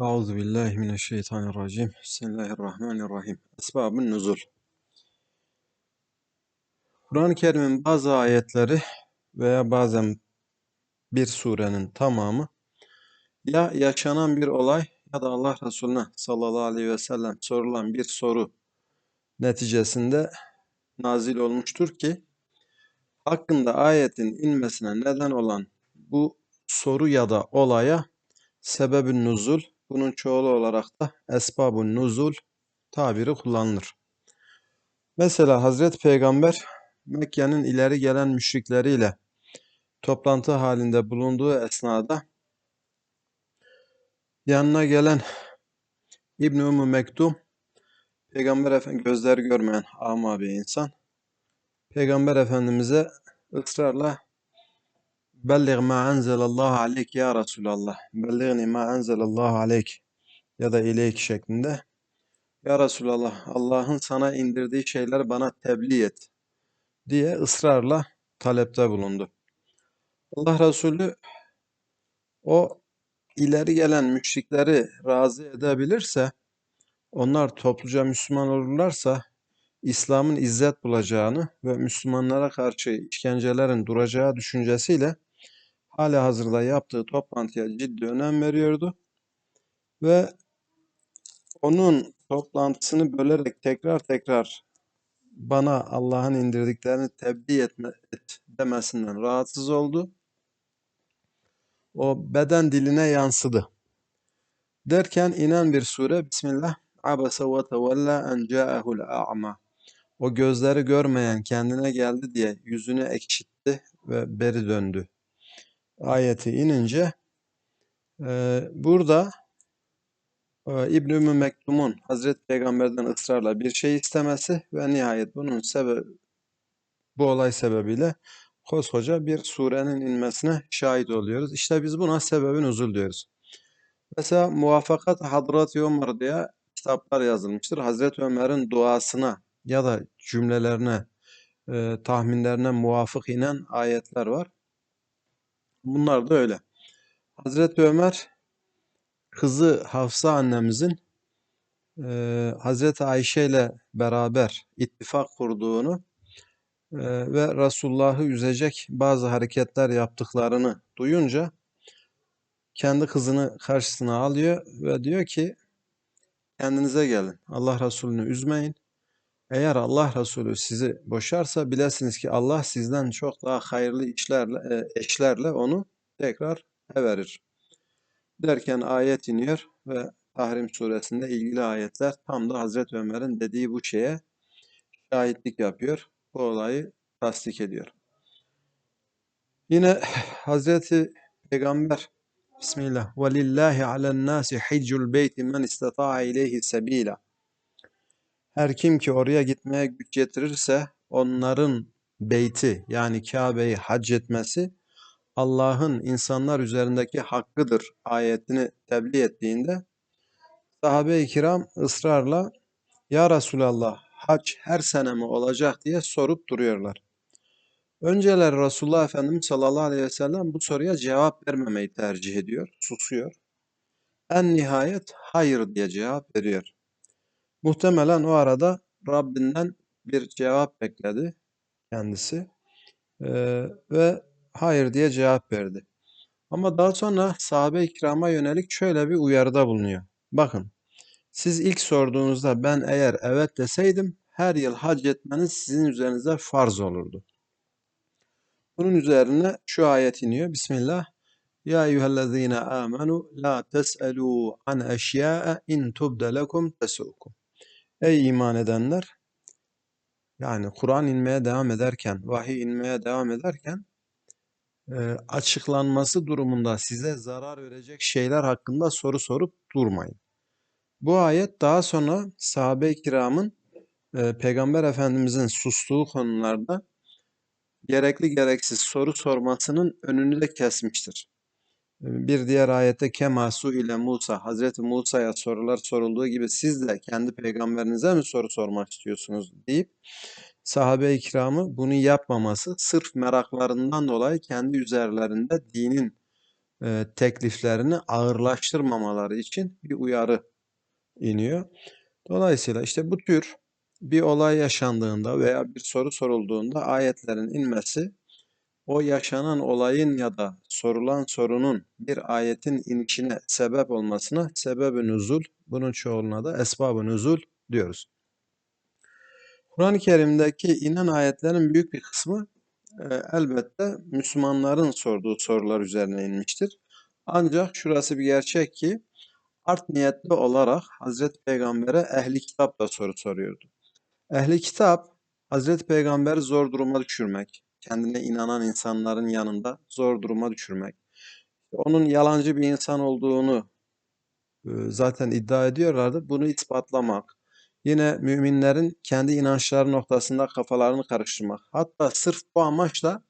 Euzu billahi mineşşeytanirracim. Bismillahirrahmanirrahim. Esbabun nuzul. Kur'an-ı Kerim'in bazı ayetleri veya bazen bir surenin tamamı ya yaşanan bir olay ya da Allah Resulüne sallallahu aleyhi ve sellem sorulan bir soru neticesinde nazil olmuştur ki hakkında ayetin inmesine neden olan bu soru ya da olaya sebebün nuzul bunun çoğulu olarak da esbabun nuzul tabiri kullanılır. Mesela Hazreti Peygamber Mekke'nin ileri gelen müşrikleriyle toplantı halinde bulunduğu esnada yanına gelen İbn-i Ümmü Mektum Peygamber Efendimiz gözleri görmeyen ama bir insan Peygamber Efendimiz'e ısrarla Belliğ ma enzelallahu aleyk ya Resulallah. Belliğni ma enzelallahu aleyk ya da ileyk şeklinde. Ya Resulallah Allah'ın sana indirdiği şeyler bana tebliğ et diye ısrarla talepte bulundu. Allah Resulü o ileri gelen müşrikleri razı edebilirse, onlar topluca Müslüman olurlarsa İslam'ın izzet bulacağını ve Müslümanlara karşı işkencelerin duracağı düşüncesiyle hala hazırda yaptığı toplantıya ciddi önem veriyordu ve onun toplantısını bölerek tekrar tekrar bana Allah'ın indirdiklerini tebliğ etme, et demesinden rahatsız oldu. O beden diline yansıdı. Derken inen bir sure Bismillah Abese ve tevella en ca'ehul a'ma O gözleri görmeyen kendine geldi diye yüzünü ekşitti ve beri döndü. Ayeti inince e, burada e, İbn-i Ümmü Mektum'un Hazreti Peygamber'den ısrarla bir şey istemesi ve nihayet bunun sebebi bu olay sebebiyle koskoca bir surenin inmesine şahit oluyoruz. İşte biz buna sebebin uzul diyoruz. Mesela Muvaffakat Hadrat Ömer diye kitaplar yazılmıştır. Hazreti Ömer'in duasına ya da cümlelerine, e, tahminlerine muvafık inen ayetler var. Bunlar da öyle. Hazreti Ömer kızı Hafsa annemizin e, Hazreti Ayşe ile beraber ittifak kurduğunu e, ve Resulullah'ı üzecek bazı hareketler yaptıklarını duyunca kendi kızını karşısına alıyor ve diyor ki kendinize gelin. Allah Resulü'nü üzmeyin. Eğer Allah Resulü sizi boşarsa bilesiniz ki Allah sizden çok daha hayırlı işlerle, e, eşlerle onu tekrar verir. Derken ayet iniyor ve Tahrim suresinde ilgili ayetler tam da Hazreti Ömer'in dediği bu şeye şahitlik yapıyor. Bu olayı tasdik ediyor. Yine Hazreti Peygamber Bismillah. وَلِلَّهِ عَلَى النَّاسِ حِجُّ الْبَيْتِ مَنْ اِسْتَطَاعَ اِلَيْهِ سَب۪يلًا her kim ki oraya gitmeye güç getirirse onların beyti yani Kabe'yi hac etmesi Allah'ın insanlar üzerindeki hakkıdır ayetini tebliğ ettiğinde sahabe-i kiram ısrarla Ya Resulallah hac her sene mi olacak diye sorup duruyorlar. Önceler Resulullah Efendimiz sallallahu aleyhi ve sellem bu soruya cevap vermemeyi tercih ediyor, susuyor. En nihayet hayır diye cevap veriyor. Muhtemelen o arada Rabbinden bir cevap bekledi kendisi ee, ve hayır diye cevap verdi. Ama daha sonra sahabe-i kirama yönelik şöyle bir uyarıda bulunuyor. Bakın siz ilk sorduğunuzda ben eğer evet deseydim her yıl hac etmeniz sizin üzerinize farz olurdu. Bunun üzerine şu ayet iniyor. Bismillah. Ya eyyühellezine amenu la tes'elû an eşyâe in tubde lekum tesukum. Ey iman edenler! Yani Kur'an inmeye devam ederken, vahiy inmeye devam ederken e, açıklanması durumunda size zarar verecek şeyler hakkında soru sorup durmayın. Bu ayet daha sonra sahabe-i kiramın e, Peygamber Efendimizin sustuğu konularda gerekli gereksiz soru sormasının önünü de kesmiştir. Bir diğer ayette kemasu ile Musa, Hazreti Musa'ya sorular sorulduğu gibi siz de kendi peygamberinize mi soru sormak istiyorsunuz deyip sahabe-i kiramı bunu yapmaması sırf meraklarından dolayı kendi üzerlerinde dinin e, tekliflerini ağırlaştırmamaları için bir uyarı iniyor. Dolayısıyla işte bu tür bir olay yaşandığında veya bir soru sorulduğunda ayetlerin inmesi o yaşanan olayın ya da sorulan sorunun bir ayetin inişine sebep olmasına sebeb-i nüzul, bunun çoğuluna da esbab-ı nüzul diyoruz. Kur'an-ı Kerim'deki inen ayetlerin büyük bir kısmı e, elbette Müslümanların sorduğu sorular üzerine inmiştir. Ancak şurası bir gerçek ki art niyetli olarak Hazreti Peygamber'e ehli kitap da soru soruyordu. Ehli kitap Hazreti Peygamber'i zor duruma düşürmek, kendine inanan insanların yanında zor duruma düşürmek, onun yalancı bir insan olduğunu e, zaten iddia ediyorlardı. Bunu ispatlamak, yine müminlerin kendi inançları noktasında kafalarını karıştırmak. Hatta sırf bu amaçla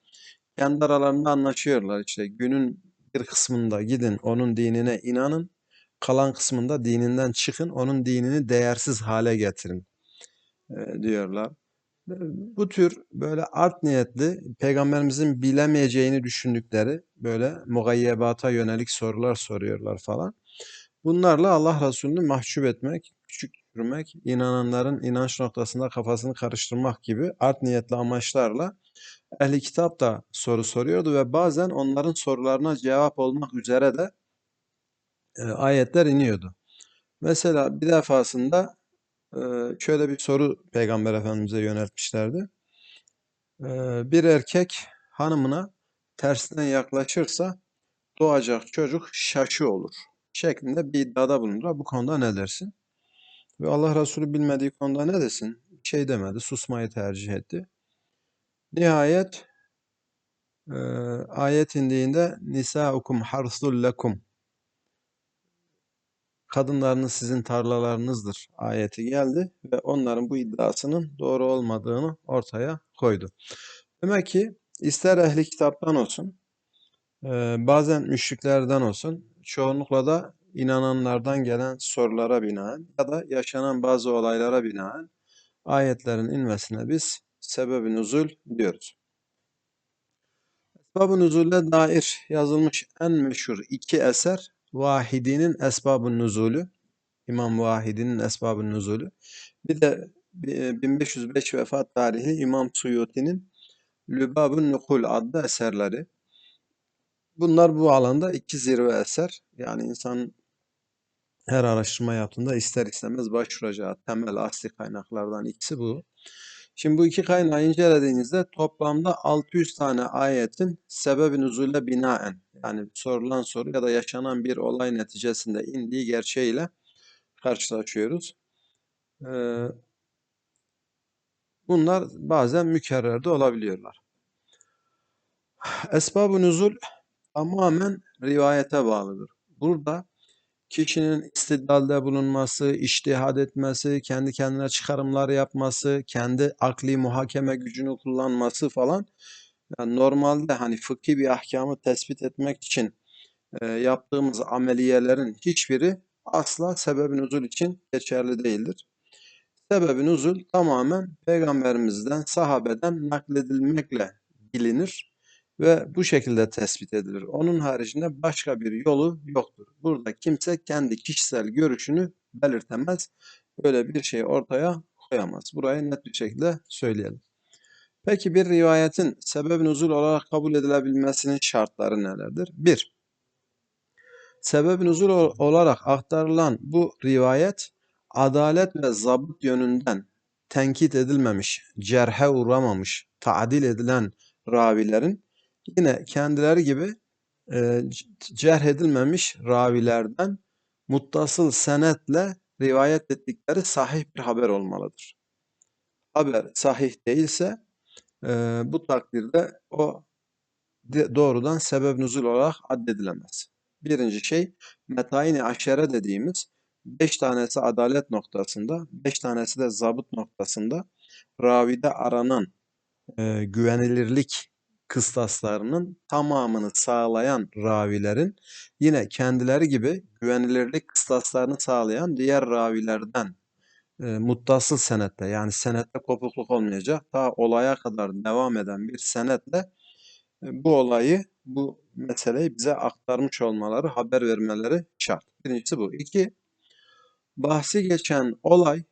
kendi aralarında anlaşıyorlar işte günün bir kısmında gidin onun dinine inanın, kalan kısmında dininden çıkın, onun dinini değersiz hale getirin e, diyorlar. Bu tür böyle art niyetli, peygamberimizin bilemeyeceğini düşündükleri böyle mugayyebata yönelik sorular soruyorlar falan. Bunlarla Allah Resulü'nü mahcup etmek, küçük düşürmek, inananların inanç noktasında kafasını karıştırmak gibi art niyetli amaçlarla ehli kitap da soru soruyordu ve bazen onların sorularına cevap olmak üzere de e, ayetler iniyordu. Mesela bir defasında şöyle bir soru Peygamber Efendimiz'e yöneltmişlerdi. Bir erkek hanımına tersinden yaklaşırsa doğacak çocuk şaşı olur şeklinde bir iddiada bulundular. Bu konuda ne dersin? Ve Allah Resulü bilmediği konuda ne desin? Bir şey demedi, susmayı tercih etti. Nihayet e, ayet indiğinde Nisaukum harsul lekum kadınlarınız sizin tarlalarınızdır ayeti geldi ve onların bu iddiasının doğru olmadığını ortaya koydu. Demek ki ister ehli kitaptan olsun, e, bazen müşriklerden olsun, çoğunlukla da inananlardan gelen sorulara binaen ya da yaşanan bazı olaylara binaen ayetlerin inmesine biz sebeb-i nüzul diyoruz. Esbab-ı nüzulle dair yazılmış en meşhur iki eser Vahidi'nin Esbab-ı Nüzulü, İmam Vahidi'nin Esbab-ı Nüzulü. Bir de e, 1505 vefat tarihi İmam Suyuti'nin Lübab-ı Nukul adlı eserleri. Bunlar bu alanda iki zirve eser. Yani insan her araştırma yaptığında ister istemez başvuracağı temel asli kaynaklardan ikisi bu. Şimdi bu iki kaynağı incelediğinizde toplamda 600 tane ayetin sebebi nüzule binaen yani sorulan soru ya da yaşanan bir olay neticesinde indiği gerçeğiyle karşılaşıyoruz. Ee, bunlar bazen mükerrer de olabiliyorlar. Esbab-ı nüzul tamamen rivayete bağlıdır. Burada kişinin istidlalde bulunması, iştihad etmesi, kendi kendine çıkarımlar yapması, kendi akli muhakeme gücünü kullanması falan yani normalde hani fıkhi bir ahkamı tespit etmek için e, yaptığımız ameliyelerin hiçbiri asla sebeb-i nüzul için geçerli değildir. Sebeb-i nüzul tamamen peygamberimizden, sahabeden nakledilmekle bilinir ve bu şekilde tespit edilir. Onun haricinde başka bir yolu yoktur. Burada kimse kendi kişisel görüşünü belirtemez. Böyle bir şey ortaya koyamaz. Burayı net bir şekilde söyleyelim. Peki bir rivayetin sebeb nuzul olarak kabul edilebilmesinin şartları nelerdir? 1. Sebeb nuzul olarak aktarılan bu rivayet adalet ve zabıt yönünden tenkit edilmemiş, cerhe uğramamış, tadil edilen ravilerin yine kendileri gibi e, cerh edilmemiş ravilerden muttasıl senetle rivayet ettikleri sahih bir haber olmalıdır. Haber sahih değilse e, bu takdirde o doğrudan sebep nüzul olarak addedilemez. Birinci şey metayini aşere dediğimiz beş tanesi adalet noktasında, beş tanesi de zabıt noktasında ravide aranan e, güvenilirlik kıstaslarının tamamını sağlayan ravilerin yine kendileri gibi güvenilirlik kıstaslarını sağlayan diğer ravilerden e, muttasıl senette yani senette kopukluk olmayacak ta olaya kadar devam eden bir senetle e, bu olayı bu meseleyi bize aktarmış olmaları, haber vermeleri şart. Birincisi bu. İki, bahsi geçen olay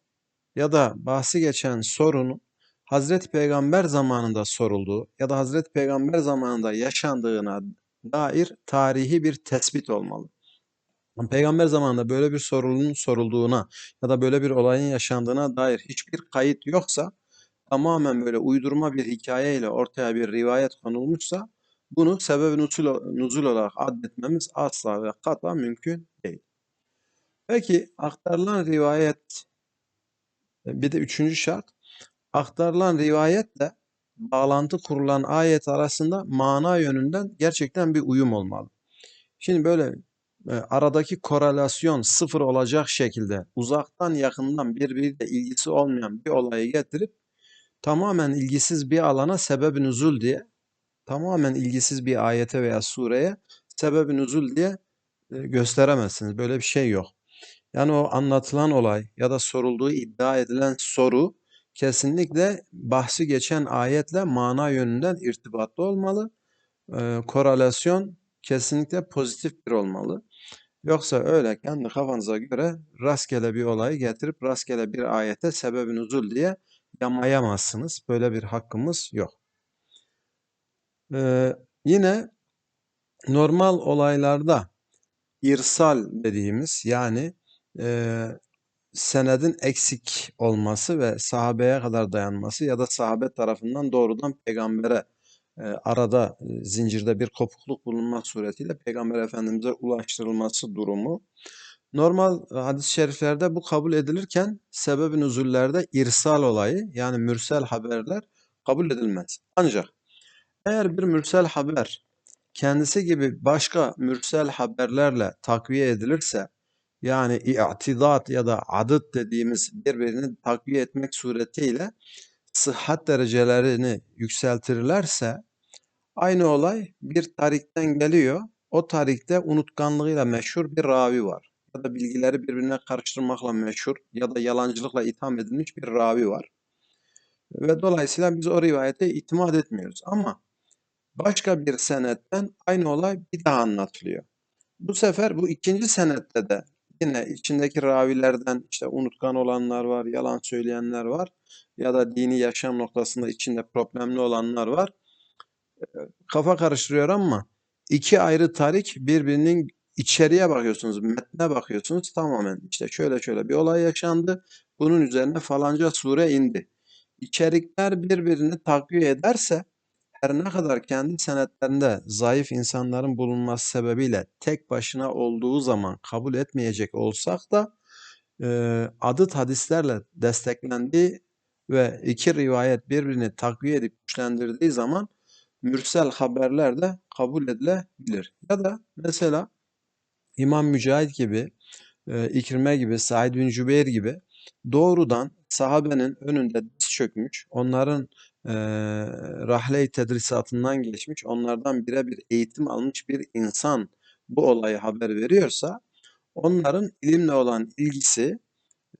ya da bahsi geçen sorunun Hazreti Peygamber zamanında sorulduğu ya da Hazreti Peygamber zamanında yaşandığına dair tarihi bir tespit olmalı. Peygamber zamanında böyle bir sorunun sorulduğuna ya da böyle bir olayın yaşandığına dair hiçbir kayıt yoksa tamamen böyle uydurma bir hikayeyle ortaya bir rivayet konulmuşsa bunu sebeb nuzul, nuzul olarak adetmemiz asla ve kata mümkün değil. Peki aktarılan rivayet bir de üçüncü şart aktarılan rivayetle bağlantı kurulan ayet arasında mana yönünden gerçekten bir uyum olmalı. Şimdi böyle e, aradaki korelasyon sıfır olacak şekilde uzaktan yakından birbiriyle ilgisi olmayan bir olayı getirip tamamen ilgisiz bir alana sebeb nüzul diye tamamen ilgisiz bir ayete veya sureye sebeb nüzul diye e, gösteremezsiniz. Böyle bir şey yok. Yani o anlatılan olay ya da sorulduğu iddia edilen soru kesinlikle bahsi geçen ayetle mana yönünden irtibatlı olmalı. E, korelasyon kesinlikle pozitif bir olmalı. Yoksa öyle kendi kafanıza göre rastgele bir olayı getirip rastgele bir ayete sebebin nüzul diye yamayamazsınız. Böyle bir hakkımız yok. Ee, yine normal olaylarda irsal dediğimiz yani e, senedin eksik olması ve sahabeye kadar dayanması ya da sahabe tarafından doğrudan peygambere arada e, zincirde bir kopukluk bulunmak suretiyle peygamber efendimize ulaştırılması durumu. Normal hadis-i şeriflerde bu kabul edilirken sebeb-i nüzullerde irsal olayı yani mürsel haberler kabul edilmez. Ancak eğer bir mürsel haber kendisi gibi başka mürsel haberlerle takviye edilirse yani i'tidat ya da adıt dediğimiz birbirini takviye etmek suretiyle sıhhat derecelerini yükseltirlerse aynı olay bir tarikten geliyor. O tarikte unutkanlığıyla meşhur bir ravi var. Ya da bilgileri birbirine karıştırmakla meşhur ya da yalancılıkla itham edilmiş bir ravi var. Ve dolayısıyla biz o rivayete itimat etmiyoruz. Ama başka bir senetten aynı olay bir daha anlatılıyor. Bu sefer bu ikinci senette de yine içindeki ravilerden işte unutkan olanlar var, yalan söyleyenler var ya da dini yaşam noktasında içinde problemli olanlar var. Kafa karıştırıyor ama iki ayrı tarik birbirinin içeriye bakıyorsunuz, metne bakıyorsunuz tamamen işte şöyle şöyle bir olay yaşandı. Bunun üzerine falanca sure indi. İçerikler birbirini takviye ederse her ne kadar kendi senetlerinde zayıf insanların bulunması sebebiyle tek başına olduğu zaman kabul etmeyecek olsak da e, adıt hadislerle desteklendiği ve iki rivayet birbirini takviye edip güçlendirdiği zaman mürsel haberler de kabul edilebilir. Ya da mesela İmam Mücahit gibi, e, İkrime gibi, Said bin Cübeyr gibi doğrudan sahabenin önünde diz çökmüş, onların e, rahle tedrisatından geçmiş, onlardan birebir eğitim almış bir insan bu olayı haber veriyorsa, onların ilimle olan ilgisi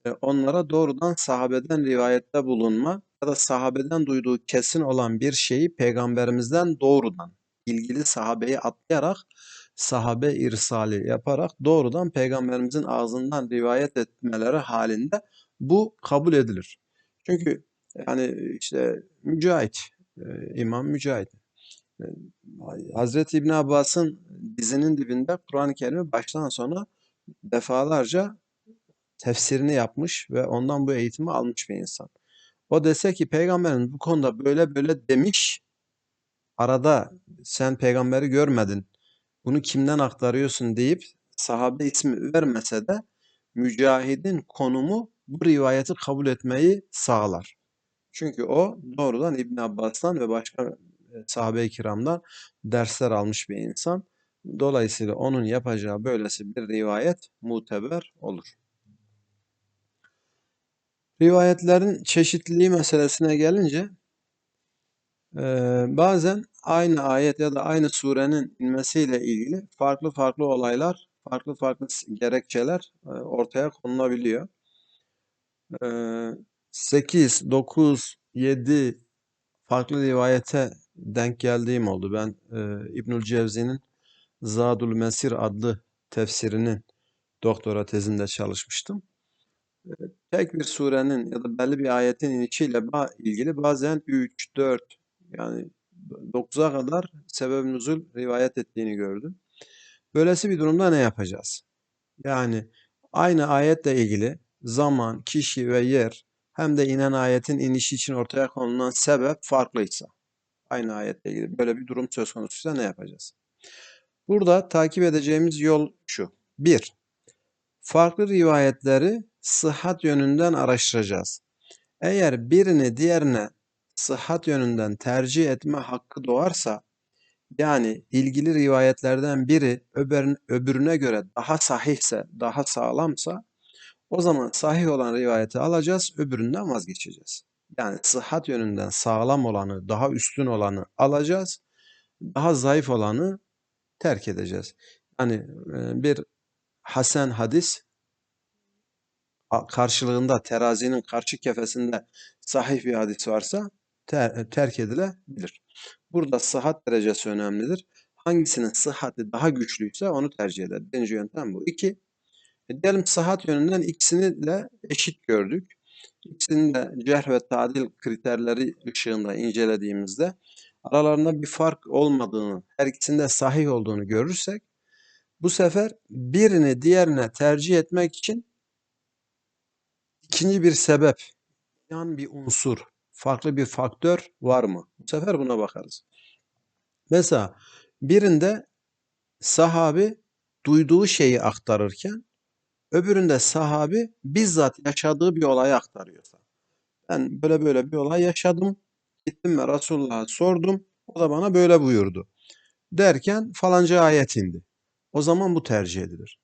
e, onlara doğrudan sahabeden rivayette bulunma ya da sahabeden duyduğu kesin olan bir şeyi peygamberimizden doğrudan ilgili sahabeyi atlayarak sahabe irsali yaparak doğrudan peygamberimizin ağzından rivayet etmeleri halinde bu kabul edilir. Çünkü yani işte Mücahit, e, İmam Mücahit. E, Hazreti İbn Abbas'ın dizinin dibinde Kur'an-ı Kerim'i baştan sona defalarca tefsirini yapmış ve ondan bu eğitimi almış bir insan. O dese ki peygamberin bu konuda böyle böyle demiş, arada sen peygamberi görmedin, bunu kimden aktarıyorsun deyip sahabe ismi vermese de mücahidin konumu bu rivayeti kabul etmeyi sağlar. Çünkü o doğrudan İbn Abbas'tan ve başka e, sahabe-i kiramdan dersler almış bir insan. Dolayısıyla onun yapacağı böylesi bir rivayet muteber olur. Rivayetlerin çeşitliliği meselesine gelince e, bazen aynı ayet ya da aynı surenin inmesiyle ilgili farklı farklı olaylar, farklı farklı gerekçeler e, ortaya konulabiliyor. E, 8, 9, 7 farklı rivayete denk geldiğim oldu. Ben e, İbnül Cevzi'nin Zadul Mesir adlı tefsirinin doktora tezinde çalışmıştım. Tek bir surenin ya da belli bir ayetin inişiyle ilgili bazen 3, 4 yani 9'a kadar sebeb nüzul rivayet ettiğini gördüm. Böylesi bir durumda ne yapacağız? Yani aynı ayetle ilgili zaman, kişi ve yer hem de inen ayetin inişi için ortaya konulan sebep farklıysa, aynı ayetle ilgili böyle bir durum söz konusuysa ne yapacağız? Burada takip edeceğimiz yol şu. 1. Farklı rivayetleri sıhhat yönünden araştıracağız. Eğer birini diğerine sıhhat yönünden tercih etme hakkı doğarsa, yani ilgili rivayetlerden biri öbürün- öbürüne göre daha sahihse, daha sağlamsa, o zaman sahih olan rivayeti alacağız, öbüründen vazgeçeceğiz. Yani sıhhat yönünden sağlam olanı, daha üstün olanı alacağız, daha zayıf olanı terk edeceğiz. Yani bir hasen hadis karşılığında terazinin karşı kefesinde sahih bir hadis varsa ter- terk edilebilir. Burada sıhhat derecesi önemlidir. Hangisinin sıhhati daha güçlüyse onu tercih eder. Birinci yöntem bu. İki, e, diyelim sıhhat yönünden ikisini de eşit gördük. İkisinin de cerh ve tadil kriterleri ışığında incelediğimizde aralarında bir fark olmadığını, her ikisinde sahih olduğunu görürsek bu sefer birini diğerine tercih etmek için ikinci bir sebep, yan bir unsur, farklı bir faktör var mı? Bu sefer buna bakarız. Mesela birinde sahabi duyduğu şeyi aktarırken öbüründe sahabi bizzat yaşadığı bir olayı aktarıyorsa. Ben böyle böyle bir olay yaşadım. Gittim ve Resulullah'a sordum. O da bana böyle buyurdu. Derken falanca ayet indi. O zaman bu tercih edilir.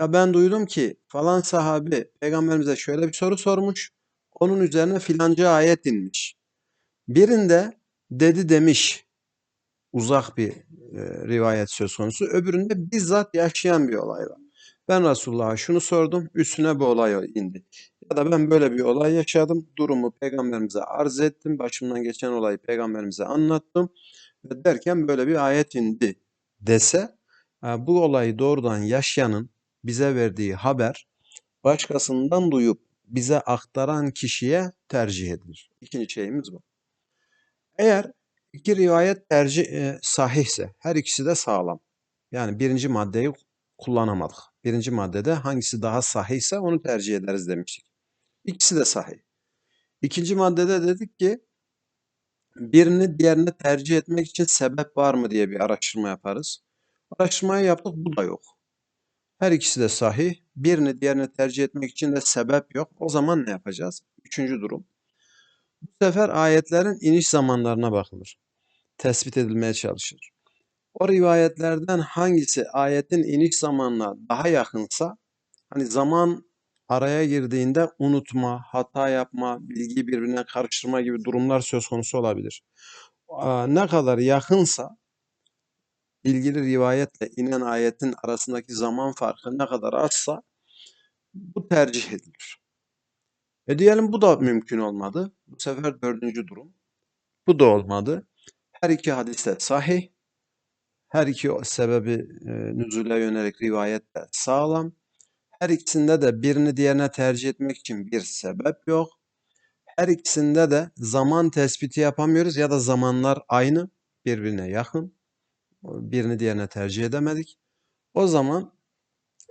Ya ben duydum ki falan sahabi peygamberimize şöyle bir soru sormuş. Onun üzerine filanca ayet inmiş. Birinde dedi demiş uzak bir e, rivayet söz konusu. Öbüründe bizzat yaşayan bir olay var. Ben Resulullah'a şunu sordum, üstüne bu olay indi. Ya da ben böyle bir olay yaşadım, durumu peygamberimize arz ettim, başımdan geçen olayı peygamberimize anlattım ve derken böyle bir ayet indi dese, bu olayı doğrudan yaşayanın bize verdiği haber başkasından duyup bize aktaran kişiye tercih edilir. İkinci şeyimiz bu. Eğer iki rivayet tercih e, sahihse, her ikisi de sağlam. Yani birinci maddeyi kullanamadık. Birinci maddede hangisi daha sahihse onu tercih ederiz demiştik. İkisi de sahih. İkinci maddede dedik ki birini diğerini tercih etmek için sebep var mı diye bir araştırma yaparız. Araştırmayı yaptık bu da yok. Her ikisi de sahih. Birini diğerini tercih etmek için de sebep yok. O zaman ne yapacağız? Üçüncü durum. Bu sefer ayetlerin iniş zamanlarına bakılır. Tespit edilmeye çalışır. O rivayetlerden hangisi ayetin iniş zamanına daha yakınsa, hani zaman araya girdiğinde unutma, hata yapma, bilgiyi birbirine karıştırma gibi durumlar söz konusu olabilir. Ne kadar yakınsa ilgili rivayetle inen ayetin arasındaki zaman farkı ne kadar azsa bu tercih edilir. E diyelim bu da mümkün olmadı. Bu sefer dördüncü durum. Bu da olmadı. Her iki hadis de sahih. Her iki sebebi e, nüzule yönelik rivayet de sağlam. Her ikisinde de birini diğerine tercih etmek için bir sebep yok. Her ikisinde de zaman tespiti yapamıyoruz ya da zamanlar aynı, birbirine yakın. Birini diğerine tercih edemedik. O zaman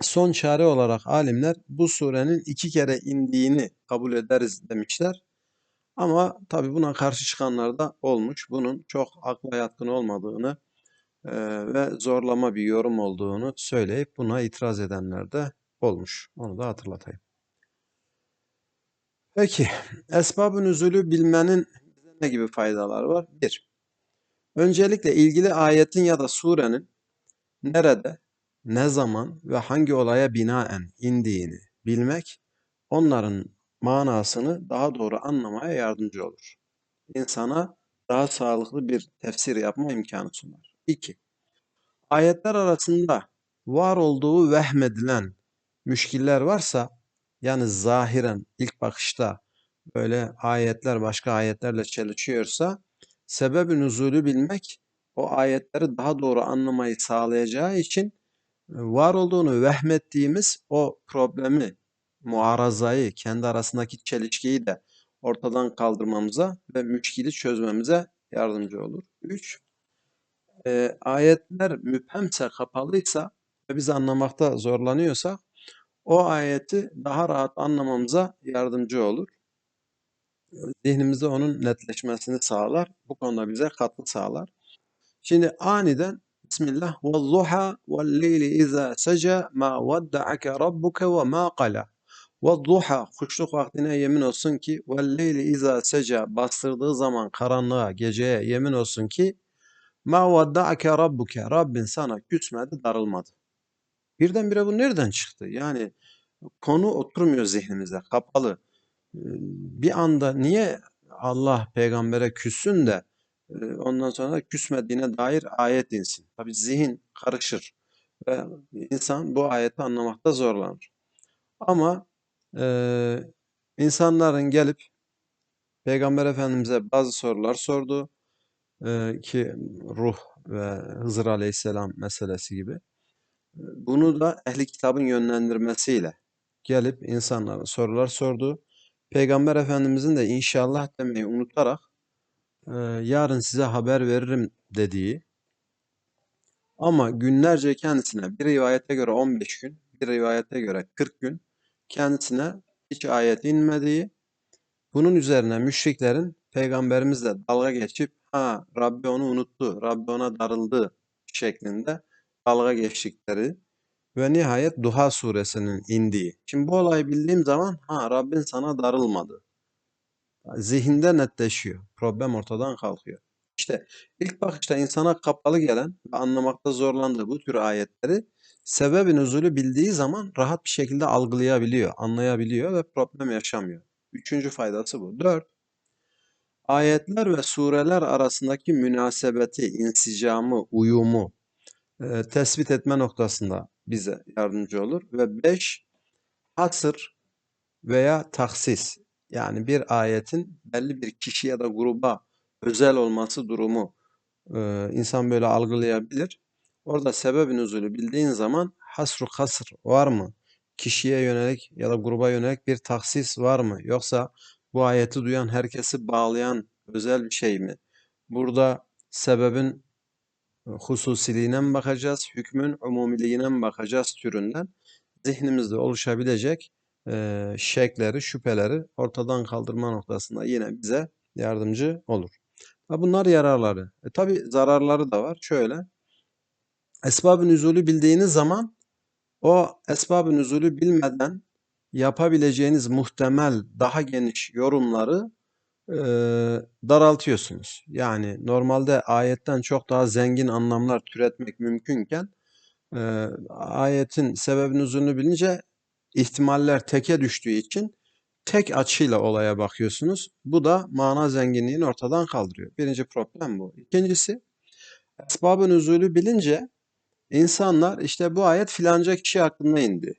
son çare olarak alimler bu surenin iki kere indiğini kabul ederiz demişler. Ama tabi buna karşı çıkanlar da olmuş. Bunun çok akla yatkın olmadığını e, ve zorlama bir yorum olduğunu söyleyip buna itiraz edenler de olmuş. Onu da hatırlatayım. Peki, esbab-ı nüzulü bilmenin ne gibi faydaları var? Bir, öncelikle ilgili ayetin ya da surenin nerede, ne zaman ve hangi olaya binaen indiğini bilmek, onların manasını daha doğru anlamaya yardımcı olur. İnsana daha sağlıklı bir tefsir yapma imkanı sunar. 2. Ayetler arasında var olduğu vehmedilen müşkiller varsa, yani zahiren ilk bakışta böyle ayetler başka ayetlerle çelişiyorsa, Sebeb-i nüzulü bilmek o ayetleri daha doğru anlamayı sağlayacağı için e, var olduğunu vehmettiğimiz o problemi, muarazayı, kendi arasındaki çelişkiyi de ortadan kaldırmamıza ve müşkili çözmemize yardımcı olur. 3. E, ayetler müphemse kapalıysa ve biz anlamakta zorlanıyorsak o ayeti daha rahat anlamamıza yardımcı olur. Zihnimizde onun netleşmesini sağlar. Bu konuda bize katkı sağlar. Şimdi aniden Bismillah ve zuha ve leyli izâ seca ma vedda'ake rabbuke ve ma qala. Ve zuha kuşluk vaktine yemin olsun ki ve leyli izâ seca bastırdığı zaman karanlığa geceye yemin olsun ki ma vedda'ake rabbuke Rabbin sana küsmedi darılmadı. Birdenbire bu nereden çıktı? Yani konu oturmuyor zihnimize kapalı. Bir anda niye Allah peygambere küssün de ondan sonra küsmediğine dair ayet insin. Tabi zihin karışır ve insan bu ayeti anlamakta zorlanır. Ama e, insanların gelip Peygamber Efendimiz'e bazı sorular sordu e, ki ruh ve Hızır Aleyhisselam meselesi gibi. Bunu da ehli kitabın yönlendirmesiyle gelip insanlara sorular sordu. Peygamber Efendimizin de inşallah demeyi unutarak yarın size haber veririm. dediği ama günlerce kendisine bir rivayete göre 15 gün, bir rivayete göre 40 gün kendisine hiç ayet inmediği, bunun üzerine müşriklerin peygamberimizle dalga geçip ha Rabbi onu unuttu, Rabbi ona darıldı şeklinde dalga geçtikleri ve nihayet Duha suresinin indiği. Şimdi bu olayı bildiğim zaman ha Rabbin sana darılmadı. Zihinde netleşiyor. Problem ortadan kalkıyor. İşte ilk bakışta insana kapalı gelen ve anlamakta zorlandığı bu tür ayetleri sebebi nüzulü bildiği zaman rahat bir şekilde algılayabiliyor, anlayabiliyor ve problem yaşamıyor. Üçüncü faydası bu. Dört, ayetler ve sureler arasındaki münasebeti, insicamı, uyumu e, tespit etme noktasında bize yardımcı olur. Ve beş, hasır veya taksis yani bir ayetin belli bir kişi ya da gruba özel olması durumu e, insan böyle algılayabilir. Orada sebebin nüzulü bildiğin zaman hasru kasır var mı? Kişiye yönelik ya da gruba yönelik bir taksis var mı? Yoksa bu ayeti duyan herkesi bağlayan özel bir şey mi? Burada sebebin hususiliğine mi bakacağız, hükmün umumiliğine mi bakacağız türünden zihnimizde oluşabilecek e, şekleri, şüpheleri ortadan kaldırma noktasında yine bize yardımcı olur. Bunlar yararları. E, tabi zararları da var. Şöyle, esbab-ı nüzulü bildiğiniz zaman o esbab-ı nüzulü bilmeden yapabileceğiniz muhtemel daha geniş yorumları e, daraltıyorsunuz. Yani normalde ayetten çok daha zengin anlamlar türetmek mümkünken e, ayetin sebebin uzunluğunu bilince ihtimaller teke düştüğü için tek açıyla olaya bakıyorsunuz. Bu da mana zenginliğini ortadan kaldırıyor. Birinci problem bu. İkincisi esbab-ı nüzulü bilince insanlar işte bu ayet filanca kişi hakkında indi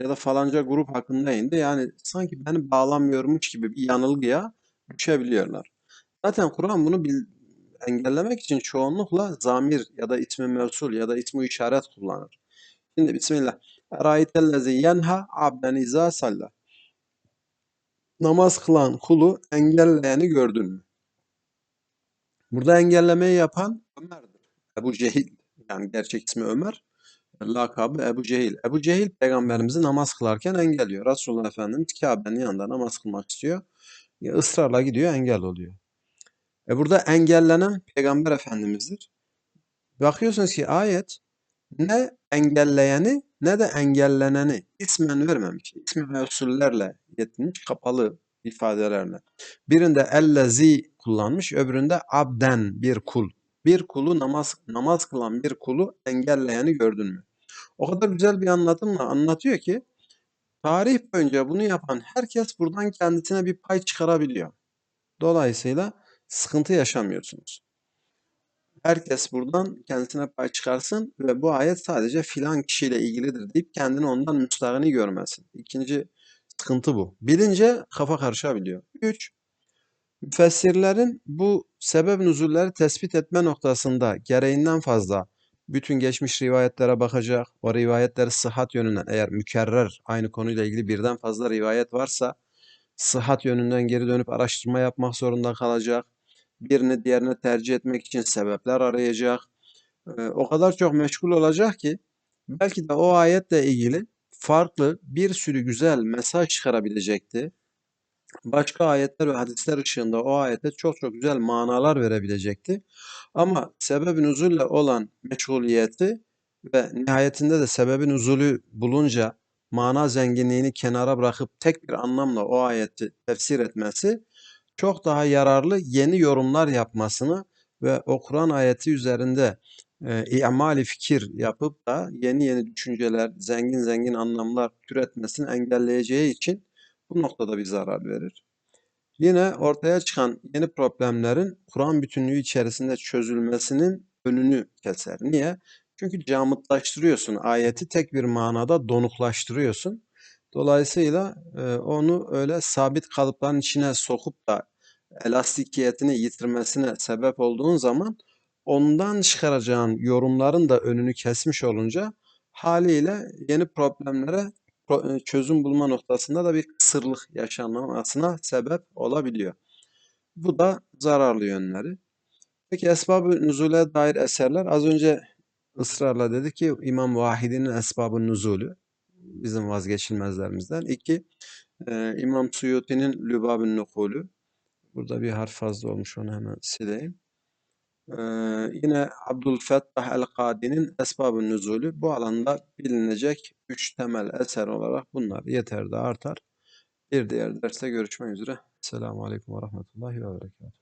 ya da falanca grup hakkında indi. Yani sanki beni bağlamıyormuş gibi bir yanılgıya düşebiliyorlar. Zaten Kur'an bunu bil, engellemek için çoğunlukla zamir ya da ismi mevsul ya da ismi işaret kullanır. Şimdi Bismillah. Ra'aytellezi yenha abden izâ salla. Namaz kılan kulu engelleyeni gördün mü? Burada engellemeyi yapan Ömer'dir. Ebu Cehil. Yani gerçek ismi Ömer. Lakabı Ebu Cehil. Ebu Cehil peygamberimizi namaz kılarken engelliyor. Resulullah Efendimiz Kabe'nin yanında namaz kılmak istiyor ısrarla gidiyor engel oluyor. E burada engellenen Peygamber Efendimiz'dir. Bakıyorsunuz ki ayet ne engelleyeni ne de engelleneni ismen vermemiş. İsmi mevsullerle yetinmiş kapalı ifadelerle. Birinde ellezi kullanmış, öbüründe abden bir kul. Bir kulu namaz namaz kılan bir kulu engelleyeni gördün mü? O kadar güzel bir anlatımla anlatıyor ki Tarih boyunca bunu yapan herkes buradan kendisine bir pay çıkarabiliyor. Dolayısıyla sıkıntı yaşamıyorsunuz. Herkes buradan kendisine pay çıkarsın ve bu ayet sadece filan kişiyle ilgilidir deyip kendini ondan müstahını görmesin. İkinci sıkıntı bu. Bilince kafa karışabiliyor. Üç, Müfessirlerin bu sebep nüzulleri tespit etme noktasında gereğinden fazla bütün geçmiş rivayetlere bakacak, o rivayetleri sıhhat yönünden eğer mükerrer aynı konuyla ilgili birden fazla rivayet varsa sıhhat yönünden geri dönüp araştırma yapmak zorunda kalacak. Birini diğerine tercih etmek için sebepler arayacak. Ee, o kadar çok meşgul olacak ki belki de o ayetle ilgili farklı bir sürü güzel mesaj çıkarabilecekti. Başka ayetler ve hadisler ışığında o ayete çok çok güzel manalar verebilecekti. Ama sebebin nüzulle olan meşguliyeti ve nihayetinde de sebebin nüzulü bulunca mana zenginliğini kenara bırakıp tek bir anlamla o ayeti tefsir etmesi çok daha yararlı yeni yorumlar yapmasını ve o Kur'an ayeti üzerinde e, i'mali fikir yapıp da yeni yeni düşünceler, zengin zengin anlamlar türetmesini engelleyeceği için bu noktada bir zarar verir. Yine ortaya çıkan yeni problemlerin Kur'an bütünlüğü içerisinde çözülmesinin önünü keser. Niye? Çünkü camıtlaştırıyorsun. Ayeti tek bir manada donuklaştırıyorsun. Dolayısıyla e, onu öyle sabit kalıpların içine sokup da elastikiyetini yitirmesine sebep olduğun zaman ondan çıkaracağın yorumların da önünü kesmiş olunca haliyle yeni problemlere pro- çözüm bulma noktasında da bir kısırlık yaşanmasına sebep olabiliyor. Bu da zararlı yönleri. Peki esbab-ı nüzule dair eserler az önce ısrarla dedi ki İmam Vahidi'nin esbab-ı nüzulü bizim vazgeçilmezlerimizden. İki, e, İmam Suyuti'nin Lübab-ı Nukulü. Burada bir harf fazla olmuş onu hemen sileyim. Ee, yine Abdülfettah el-Kadi'nin Esbab-ı Nüzulü bu alanda bilinecek üç temel eser olarak bunlar yeter artar. Bir diğer derste görüşmek üzere. Selamun Aleyküm ve Rahmetullahi ve Berekatuhu.